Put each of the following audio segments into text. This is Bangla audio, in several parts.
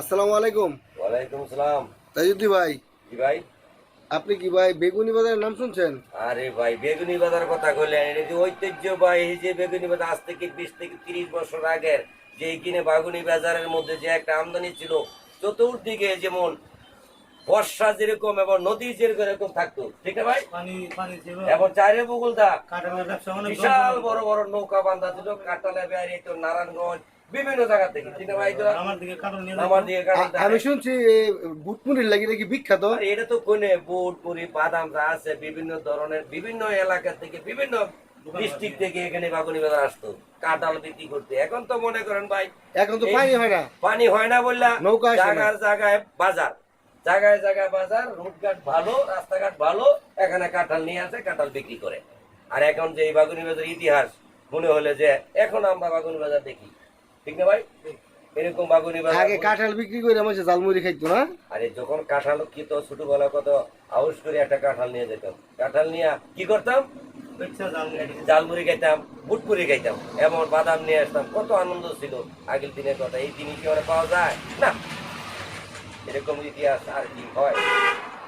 আসসালামু আলাইকুম। ওয়ালাইকুম সালাম তাজুদ্দি ভাই। কি ভাই? আপনি কি ভাই বেগুনি বাজারের নাম শুনছেন? আরে ভাই বেগুনি বাজার কথা কইলেন এটা যে ঐতিহ্য ভাই এই যে বেগুনি বাজার আজ থেকে বিশ থেকে তিরিশ বছর আগের যে কিনে বাগুনি বাজারের মধ্যে যে একটা আমদানি ছিল চতুর্দিকে যেমন বর্ষা যেরকম এবং নদী যেরকম এরকম থাকতো। ঠিক না ভাই? পানি পানি ছিল। এবং চারে বগুলদা বিশাল বড় বড় নৌকা বান্ধা ছিল কাটালে বেড়ে তো নারায়ণগঞ্জ বিভিন্ন জায়গা থেকে। ঠিক ভাই আমার দিকে কাটন নিয়ে আমার দিকে কাটাতে আ- আমি শুনছি বুটমুড়ির লাগি নাকি বিখ্যাত? এটা তো কোনে? বাদাম যা আছে বিভিন্ন ধরনের বিভিন্ন এলাকা থেকে বিভিন্ন ডিস্ট্রিক্ট থেকে এখানে বাগুনি বাজার আসতো। কাঁঠাল বিক্রি করতে। এখন তো মনে করেন ভাই এখন তো পানি হয় না। পানি হয় না বললা নৌকা জায়গার জায়গায় বাজার। জায়গায় জায়গায় বাজার রুটঘাট ভালো রাস্তাঘাট ভালো এখানে কাঁঠাল নিয়ে আসে কাঁঠাল বিক্রি করে। আর এখন যে এই বাগুনি বাজার ইতিহাস মনে হলে যে এখন আমরা বাগুনি বাজার দেখি। ঠিক না ভাই? এরকম বাগুনি আগে কাঁঠাল বিক্রি করে মানুষ জালমুড়ি খাইতো না? আরে যখন কাঁঠাল কি তো ছোটবেলা কত আউস করে একটা কাঁঠাল নিয়ে যেতাম। কাঁঠাল নিয়ে কি করতাম? জালমুড়ি খাইতাম। বুটপুরি খাইতাম এমন বাদাম নিয়ে আসতাম কত আনন্দ ছিল। আগের দিনের কথা এই দিনই কি পাওয়া যায়? না। এরকম ইতিহাস আর কি হয়?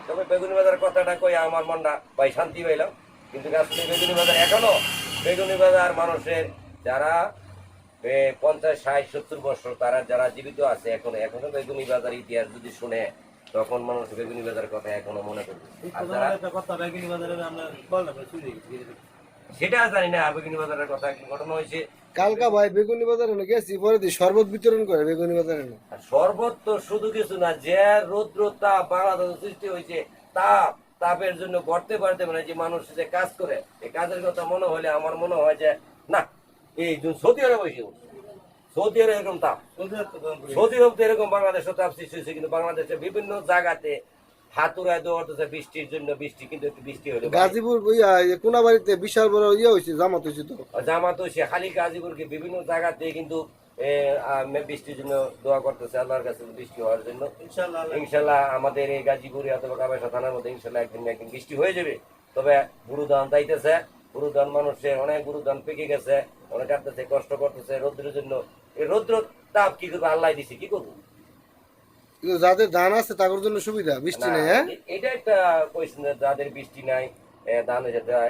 তবে বেগুনি বাজার কথাটা কই আমার মনটা ভাই শান্তি পাইলাম। কিন্তু বেগুনি বাজার এখনও বেগুনি বাজার মানুষের যারা পঞ্চাশ ষাট সত্তর বছর তারা যারা জীবিত আছে এখনও এখনও বেগুনি বাজার ইতিহাস যদি শুনে তখন মানুষ বেগুনি বাজার কথা এখনও মনে করবে। একটা কথা বেগিনি বাজারে আমরা বল না চুরি গেছি সেটা জানি না বেগুনি বাজারের কথা কি ঘটনা হয়েছে? কালকা ভাই বেগুনি বাজারে না গেছি পরে দিয়ে শরবত বিতরণ করে বেগুনি বাজারে না আর শরবত তো শুধু কিছু না যে রৌদ্র তাপ বাংলাদেশে সৃষ্টি হয়েছে তাপ তাপের জন্য করতে পারতে মানে যে মানুষ যে কাজ করে এই কাজের কথা মনে হলে আমার মনে হয় যে না এই সৌদি আরব হয়েছে সৌদি আরব এরকম তাপ। সৌদি আরব তো এরকম বাংলাদেশে তাপ সৃষ্টি হয়েছে কিন্তু বাংলাদেশে বিভিন্ন জায়গাতে হাতুরায় বৃষ্টির জন্য বৃষ্টি কিন্তু একটু বৃষ্টি হলে গাজীপুর কোনা বাড়িতে বিশাল বড় ইয়ে হয়েছে জামাত হয়েছে তো। জামাত সে খালি গাজীপুরকে বিভিন্ন জায়গাতে কিন্তু বৃষ্টির জন্য দোয়া করতেছে আল্লাহর কাছে বৃষ্টি হওয়ার জন্য। ইনশাল্লাহ আমাদের এই গাজীপুরে অথবা কাবাসা থানার মধ্যে ইনশাল্লাহ একদিন একদিন বৃষ্টি হয়ে যাবে। তবে গুরু ধান দাইতেছে গুরু মানুষের অনেক গুরু ধান পেকে গেছে। অনেক কাটতেছে কষ্ট করতেছে রৌদ্রের জন্য। এই রৌদ্র তাপ কি করব? আল্লাহ দিছে কি করব? কিন্তু যাদের ধান আছে তাদের জন্য সুবিধা বৃষ্টি নেই হ্যাঁ? এটা একটা কোয়েশ্চেন যাদের বৃষ্টি নাই ধান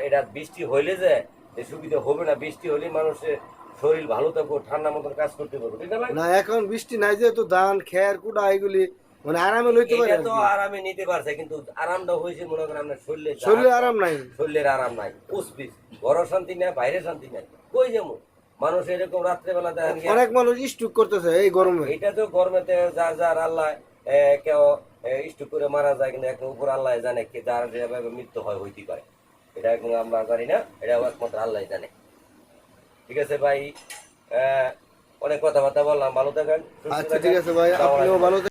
এটা বৃষ্টি হইলে যে যে সুবিধা হবে না। বৃষ্টি হলে মানুষের শরীর ভালো থাকব ঠান্ডা মতন কাজ করতে পারব। ঠিক না না এখন বৃষ্টি নাই যেহেতু ধান খের কুটা এগুলি মানে আরামে লইতে পারে তো আরামে নিতে পারছে কিন্তু আরামটা হয়েছে মনে করেন আপনার শরীরে শরীরে আরাম নাই। শরীরের আরাম নাই। উসপিস ঘর শান্তি নাই বাইরে শান্তি নাই। কই যেমন মানুষ এরকম রাত্রেবেলা দেখেন অনেক মানুষ করতেছে এই গরমে। এটা তো গরমেতে যার যার আল্লাহ কেউ করে মারা যায় কিন্তু এখন উপর আল্লাহ জানে কে যার যেভাবে মৃত্যু হয় হইতে পারে। এটা এখন আমরা জানি না এটা একমাত্র আল্লাহ জানে। ঠিক আছে ভাই অনেক কথাবার্তা বললাম ভালো থাকেন আচ্ছা ঠিক আছে ভাই আপনিও ভালো